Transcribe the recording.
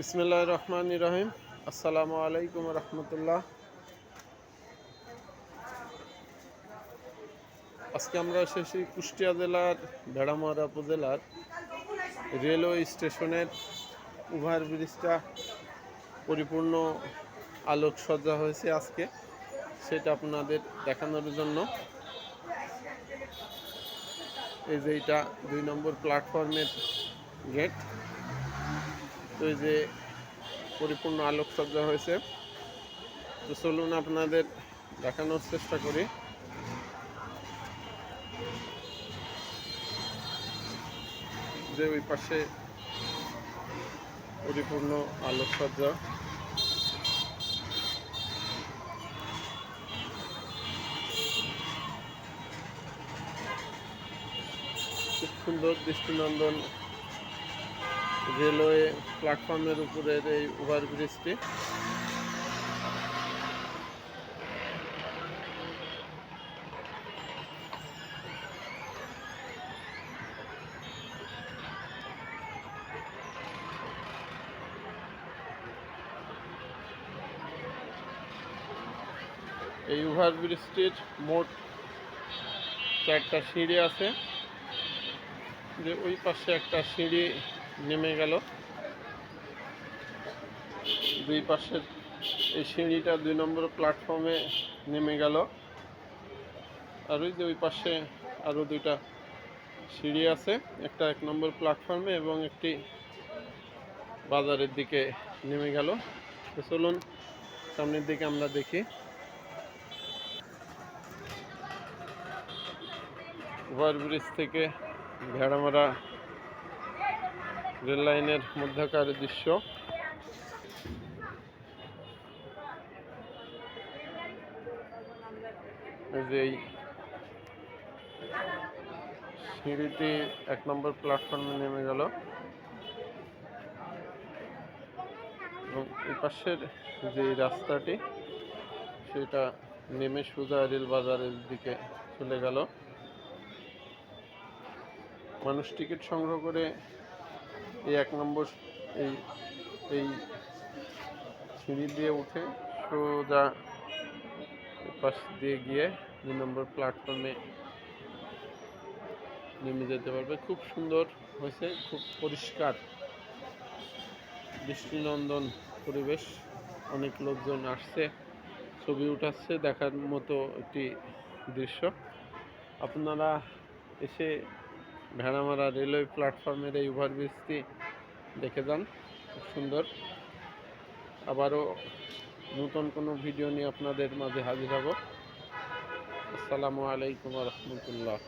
বিসমিল্লাহ রহমান রহিম। আসসালামু আলাইকুম রহমতুল্লাহ। আজকে আমরা এসেছি কুষ্টিয়া জেলার ভেড়ামারা উপজেলার রেলওয়ে স্টেশনের ওভার ব্রিজটা পরিপূর্ণ আলোকসজ্জা হয়েছে আজকে, সেটা আপনাদের দেখানোর জন্য। এই যে এটা দুই নম্বর প্ল্যাটফর্মের গেট। তো যে পরিপূর্ণ আলোকসজ্জা হয়েছে। তো চলুন আপনাদের দেখানোর চেষ্টা করি। যে ওই পাশে পরিপূর্ণ আলোকসজ্জা। খুব সুন্দর দৃষ্টিনন্দন রেলওয়ে প্ল্যাটফর্মের উপরের এই ওভারব্রিজটি এই ওভারব্রিজটির মোট চারটা সিঁড়ি আছে। যে ওই পাশে একটা সিঁড়ি নেমে গেল। দুই পাশের এই সিঁড়িটা দুই নম্বর প্ল্যাটফর্মে নেমে গেল। আর ওই যে ওই পাশে আরও দুইটা সিঁড়ি আছে, একটা এক নম্বর প্ল্যাটফর্মে এবং একটি বাজারের দিকে নেমে গেল। তো চলুন সামনের দিকে আমরা দেখি। ওভারব্রিজ থেকে ভেড়ামারা রেল লাইনের মধ্যকার দৃশ্য। যে সিঁড়িটি এক নম্বর প্ল্যাটফর্মে নেমে গেল। এবং পাশের যে রাস্তাটি, সেটা নেমে সোজা রেল বাজারের দিকে চলে গেল। মানুষ টিকিট সংগ্রহ করে এই এক নম্বর এই এই সিঁড়ি দিয়ে উঠে সোজা পাশ দিয়ে গিয়ে দুই নম্বর প্ল্যাটফর্মে নেমে যেতে পারবে। খুব সুন্দর হয়েছে, খুব পরিষ্কার। দৃষ্টিনন্দন পরিবেশ, অনেক লোকজন আসছে, ছবি উঠাচ্ছে, দেখার মতো একটি দৃশ্য। আপনারা এসে ভেড়ামারা রেলওয়ে প্ল্যাটফর্মের এই ওভারব্রিজটি দেখে যান, খুব সুন্দর। আবারও নতুন কোনো ভিডিও নিয়ে আপনাদের মাঝে হাজির হব। আসসালামু আলাইকুম রহমতুল্লাহ।